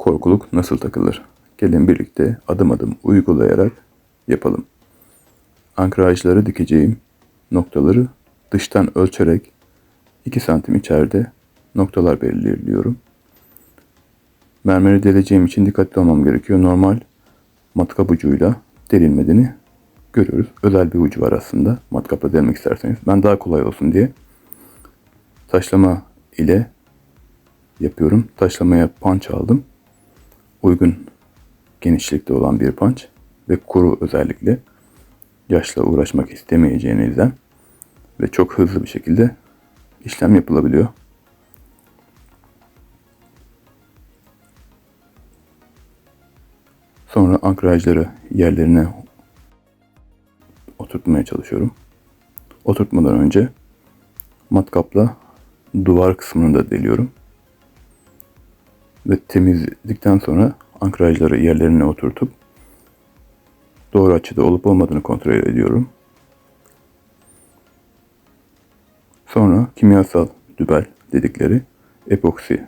korkuluk nasıl takılır? Gelin birlikte adım adım uygulayarak yapalım. Ankrajları dikeceğim noktaları dıştan ölçerek 2 santim içeride noktalar belirliyorum. Mermeri deleceğim için dikkatli olmam gerekiyor. Normal matkap ucuyla delinmediğini görüyoruz. Özel bir ucu var aslında matkapla delmek isterseniz. Ben daha kolay olsun diye taşlama ile yapıyorum. Taşlamaya punch aldım. Uygun genişlikte olan bir punch ve kuru özellikle yaşla uğraşmak istemeyeceğinizden ve çok hızlı bir şekilde işlem yapılabiliyor. Sonra ankrajları yerlerine oturtmaya çalışıyorum. Oturtmadan önce matkapla duvar kısmını da deliyorum. Ve temizledikten sonra ankrajları yerlerine oturtup doğru açıda olup olmadığını kontrol ediyorum. Sonra kimyasal dübel dedikleri epoksi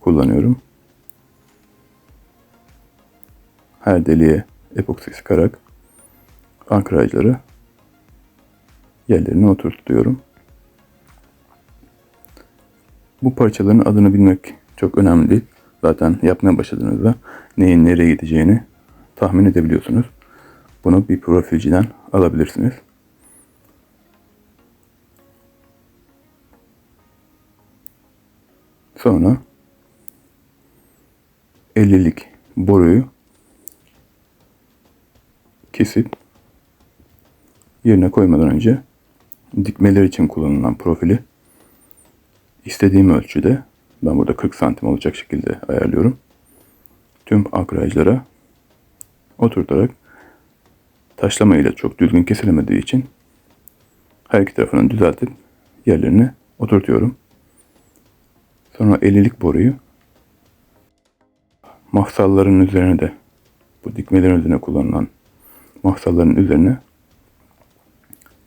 kullanıyorum. Her deliğe epoksi sıkarak ankrajları yerlerine oturtuyorum. Bu parçaların adını bilmek çok önemli değil. Zaten yapmaya başladığınızda neyin nereye gideceğini tahmin edebiliyorsunuz. Bunu bir profilciden alabilirsiniz. Sonra 50'lik boruyu kesip yerine koymadan önce dikmeler için kullanılan profili istediğim ölçüde ben burada 40 santim olacak şekilde ayarlıyorum. Tüm ankrajlara oturtarak taşlama ile çok düzgün kesilemediği için her iki tarafını düzeltip yerlerine oturtuyorum. Sonra 50'lik boruyu mahsalların üzerine de bu dikmelerin üzerine kullanılan mahsalların üzerine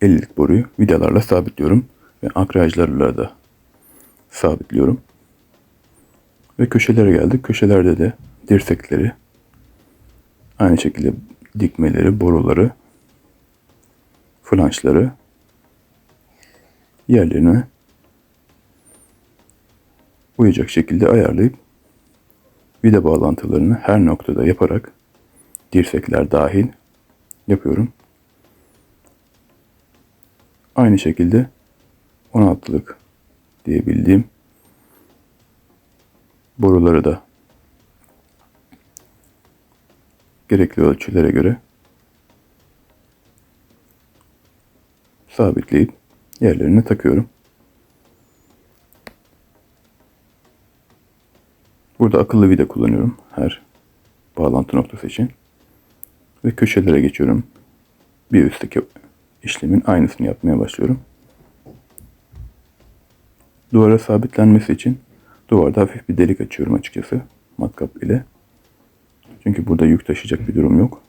50'lik boruyu vidalarla sabitliyorum ve ankrajlarla da sabitliyorum. Ve köşelere geldik. Köşelerde de dirsekleri aynı şekilde dikmeleri, boruları, flanşları yerlerine uyacak şekilde ayarlayıp vida bağlantılarını her noktada yaparak dirsekler dahil yapıyorum. Aynı şekilde 16'lık diyebildiğim boruları da gerekli ölçülere göre sabitleyip yerlerine takıyorum. Burada akıllı vida kullanıyorum her bağlantı noktası için. Ve köşelere geçiyorum. Bir üstteki işlemin aynısını yapmaya başlıyorum. Duvara sabitlenmesi için duvarda hafif bir delik açıyorum açıkçası matkap ile. Çünkü burada yük taşıyacak bir durum yok.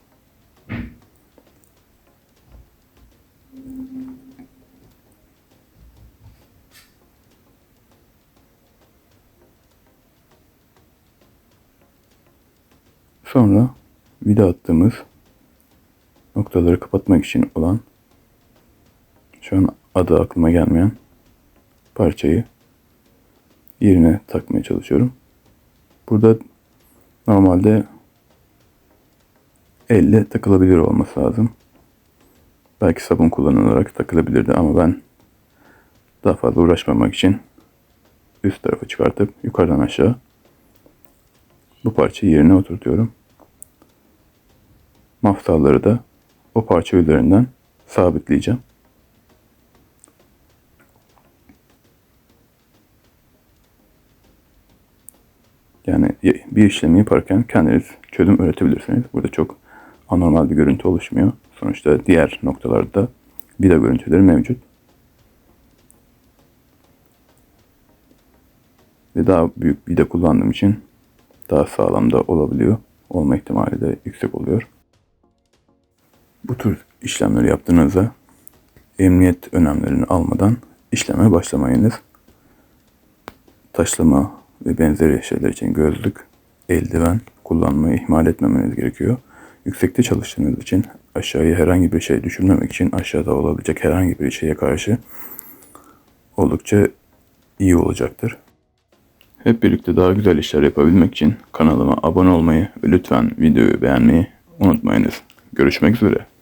Sonra vida attığımız noktaları kapatmak için olan şu an adı aklıma gelmeyen parçayı yerine takmaya çalışıyorum. Burada normalde elle takılabilir olması lazım. Belki sabun kullanılarak takılabilirdi ama ben daha fazla uğraşmamak için üst tarafı çıkartıp yukarıdan aşağı bu parçayı yerine oturtuyorum. Mafsalları da o parça üzerinden sabitleyeceğim. Yani bir işlemi yaparken kendiniz çözüm üretebilirsiniz. Burada çok anormal bir görüntü oluşmuyor. Sonuçta diğer noktalarda vida görüntüleri mevcut. Ve daha büyük vida kullandığım için daha sağlam da olabiliyor. Olma ihtimali de yüksek oluyor. Bu tür işlemleri yaptığınızda emniyet önlemlerini almadan işleme başlamayınız. Taşlama ve benzeri şeyler için gözlük, eldiven kullanmayı ihmal etmemeniz gerekiyor. Yüksekte çalıştığınız için aşağıya herhangi bir şey düşürmemek için aşağıda olabilecek herhangi bir şeye karşı oldukça iyi olacaktır. Hep birlikte daha güzel işler yapabilmek için kanalıma abone olmayı ve lütfen videoyu beğenmeyi unutmayınız. Görüşmek üzere.